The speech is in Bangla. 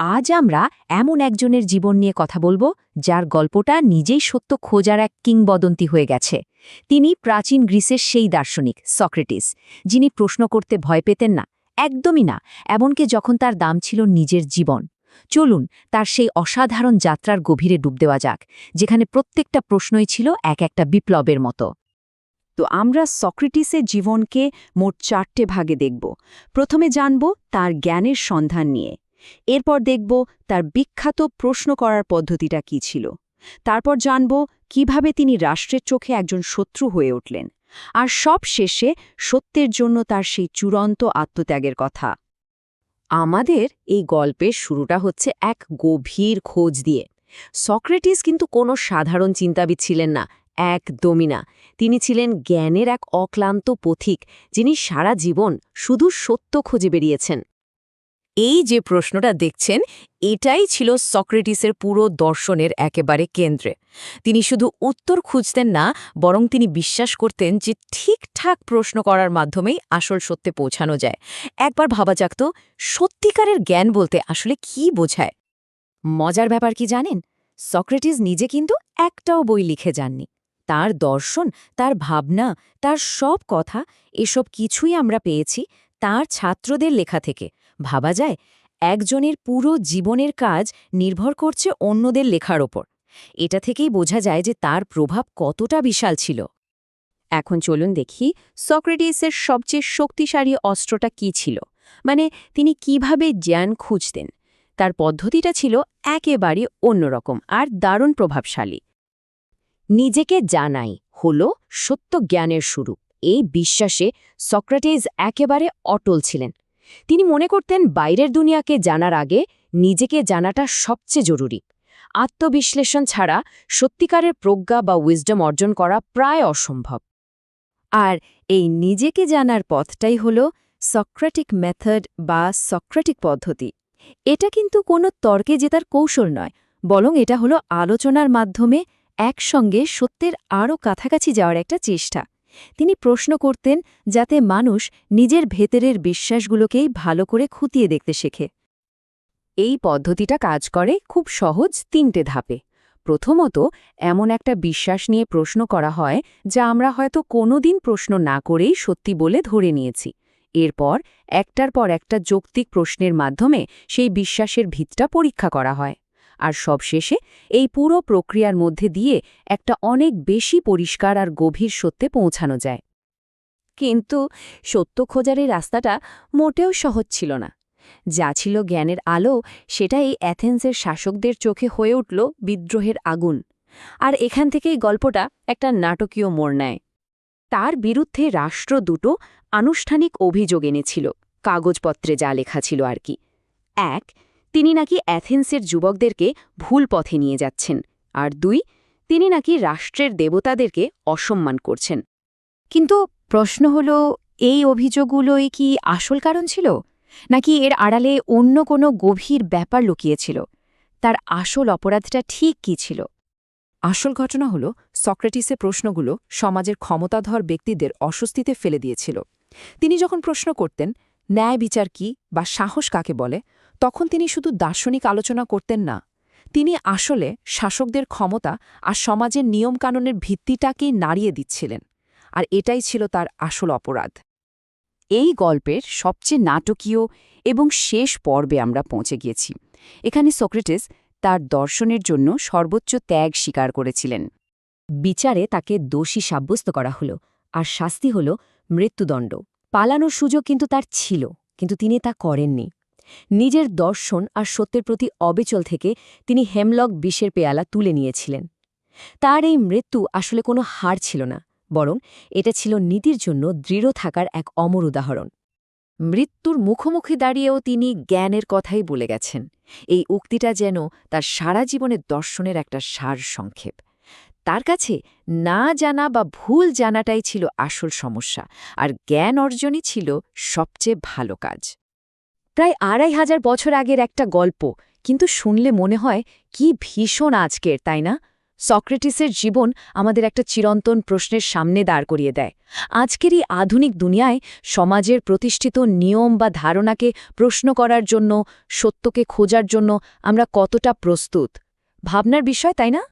আজ আমরা এমন একজনের জীবন নিয়ে কথা বলব, যার গল্পটা নিজেই সত্য খোঁজার এক কিংবদন্তি হয়ে গেছে। তিনি প্রাচীন গ্রিসের সেই দার্শনিক, সক্রেটিস, যিনি প্রশ্ন করতে ভয় পেতেন না, একদমই না, এমনকি যখন তার দাম ছিল নিজের জীবন। চলুন, তার সেই অসাধারণ যাত্রার গভীরে ডুব দেওয়া যাক, যেখানে প্রত্যেকটা প্রশ্নই ছিল এক একটা বিপ্লবের মতো। তো আমরা সক্রেটিসের জীবনকে মোট চারটে ভাগে দেখব। প্রথমে জানব তার জ্ঞানের সন্ধান নিয়ে। এরপর দেখব তার বিখ্যাত প্রশ্ন করার পদ্ধতিটা কি ছিল। তারপর জানব কীভাবে তিনি রাষ্ট্রের চোখে একজন শত্রু হয়ে উঠলেন। আর সব শেষে সত্যের জন্য তার সেই চূড়ান্ত আত্মত্যাগের কথা। আমাদের এই গল্পের শুরুটা হচ্ছে এক গভীর খোঁজ দিয়ে। সক্রেটিস কিন্তু কোনো সাধারণ চিন্তাবিদ ছিলেন না, একদমই না। তিনি ছিলেন জ্ঞানের এক অক্লান্ত পথিক, যিনি সারা জীবন শুধু সত্য খুঁজে বেরিয়েছেন। এই যে প্রশ্নটা দেখছেন, এটাই ছিল সক্রেটিসের পুরো দর্শনের একেবারে কেন্দ্রে। তিনি শুধু উত্তর খুঁজতেন না, বরং তিনি বিশ্বাস করতেন যে ঠিকঠাক প্রশ্ন করার মাধ্যমেই আসল সত্যে পৌঁছানো যায়। একবার ভাবা যাক তো, সত্যিকারের জ্ঞান বলতে আসলে কি বোঝায়? মজার ব্যাপার কি জানেন? সক্রেটিস নিজে কিন্তু একটাও বই লিখে যাননি। তার দর্শন, তার ভাবনা, তার সব কথা, এসব কিছুই আমরা পেয়েছি তার ছাত্রদের লেখা থেকে। ভাবা যায়, একজনের পুরো জীবনের কাজ নির্ভর করছে অন্যদের লেখার ওপর। এটা থেকেই বোঝা যায় যে তার প্রভাব কতটা বিশাল ছিল। এখন চলুন দেখি সক্রেটিসের সবচেয়ে শক্তিশালী অস্ত্রটা কি ছিল। মানে তিনি কীভাবে জ্ঞান খুঁজতেন। তার পদ্ধতিটা ছিল একেবারে অন্যরকম আর দারুণ প্রভাবশালী। নিজেকে জানাই হল সত্য জ্ঞানের শুরু এই বিশ্বাসে সক্রেটিস একেবারে অটল ছিলেন। তিনি মনে করতেন বাইরের দুনিয়াকে জানার আগে নিজেকে জানাটা সবচেয়ে জরুরি। আত্মবিশ্লেষণ ছাড়া সত্যিকারের প্রজ্ঞা বা উইজডম অর্জন করা প্রায় অসম্ভব। আর এই নিজেকে জানার পথটাই হল সক্রেটিক মেথড বা সক্রেটিক পদ্ধতি। এটা কিন্তু কোনো তর্কে জেতার কৌশল নয়, বরং এটা হলো আলোচনার মাধ্যমে একসঙ্গে সত্যের আরও কাছাকাছি যাওয়ার একটা চেষ্টা। তিনি প্রশ্ন করতেন যাতে মানুষ নিজের ভেতরের বিশ্বাসগুলোকেই ভালো করে খুঁটিয়ে দেখতে শেখে। এই পদ্ধতিটা কাজ করে খুব সহজ তিনটে ধাপে। প্রথমত, এমন একটা বিশ্বাস নিয়ে প্রশ্ন করা হয় যা আমরা হয়তো কোনোদিন প্রশ্ন না করেই সত্যি বলে ধরে নিয়েছি। এরপর, একটার পর একটা যৌক্তিক প্রশ্নের মাধ্যমে সেই বিশ্বাসের ভিতটা পরীক্ষা করা হয়। আর সবশেষে এই পুরো প্রক্রিয়ার মধ্যে দিয়ে একটা অনেক বেশি পরিষ্কার আর গভীর সত্যে পৌঁছানো যায়। কিন্তু সত্য খোঁজার এই রাস্তাটা মোটেও সহজ ছিল না। যা ছিল জ্ঞানের আলো সেটা এই অ্যাথেন্সের শাসকদের চোখে হয়ে উঠল বিদ্রোহের আগুন। আর এখান থেকেই গল্পটা একটা নাটকীয় মোড় নেয়। তার বিরুদ্ধে রাষ্ট্র দুটো আনুষ্ঠানিক অভিযোগ এনেছিল, কাগজপত্রে যা লেখা ছিল আর কি। এক তিনি নাকি অ্যাথেন্সের যুবকদেরকে ভুল পথে নিয়ে যাচ্ছেন, আর দুই, তিনি নাকি রাষ্ট্রের দেবতাদেরকে অসম্মান করছেন। কিন্তু প্রশ্ন হল, এই অভিযোগগুলোই কি আসল কারণ ছিল? নাকি এর আড়ালে অন্য কোনো গভীর ব্যাপার লুকিয়েছিল? তার আসল অপরাধটা ঠিক কি ছিল? আসল ঘটনা হল সক্রেটিসে প্রশ্নগুলো সমাজের ক্ষমতাধর ব্যক্তিদের অস্বস্তিতে ফেলে দিয়েছিল। তিনি যখন প্রশ্ন করতেন ন্যায় বিচার কি বা সাহস কাকে বলে, তখন তিনি শুধু দার্শনিক আলোচনা করতেন না। তিনি আসলে শাসকদের ক্ষমতা আর সমাজের নিয়মকানুনের ভিত্তিটাকেই নাড়িয়ে দিচ্ছিলেন, আর এটাই ছিল তার আসল অপরাধ। এই গল্পের সবচেয়ে নাটকীয় এবং শেষ পর্বে আমরা পৌঁছে গিয়েছি। এখানে সক্রেটিস তার দর্শনের জন্য সর্বোচ্চ ত্যাগ স্বীকার করেছিলেন। বিচারে তাকে দোষী সাব্যস্ত করা হল, আর শাস্তি হল মৃত্যুদণ্ড। পালানোর সুযোগ কিন্তু তার ছিল, কিন্তু তিনি তা করেননি। নিজের দর্শন আর সত্যের প্রতি অবিচল থেকে তিনি হেমলক বিষের পেয়ালা তুলে নিয়েছিলেন। তার এই মৃত্যু আসলে কোনো হার ছিল না, বরং এটা ছিল নীতির জন্য দৃঢ় থাকার এক অমর উদাহরণ। মৃত্যুর মুখোমুখি দাঁড়িয়েও তিনি জ্ঞানের কথাই বলে গেছেন। এই উক্তিটা যেন তার সারা জীবনের দর্শনের একটা সার সংক্ষেপ। তার কাছে না জানা বা ভুল জানাটাই ছিল আসল সমস্যা, আর জ্ঞান অর্জনই ছিল সবচেয়ে ভালো কাজ। প্রায় আড়াই হাজার বছর আগের একটা গল্প, কিন্তু শুনলে মনে হয় কি ভীষণ আজকের, তাই না? সক্রেটিসের জীবন আমাদের একটা চিরন্তন প্রশ্নের সামনে দাঁড় করিয়ে দেয়। আজকের এই আধুনিক দুনিয়ায় সমাজের প্রতিষ্ঠিত নিয়ম বা ধারণাকে প্রশ্ন করার জন্য, সত্যকে খোঁজার জন্য আমরা কতটা প্রস্তুত? ভাবনার বিষয়, তাই না?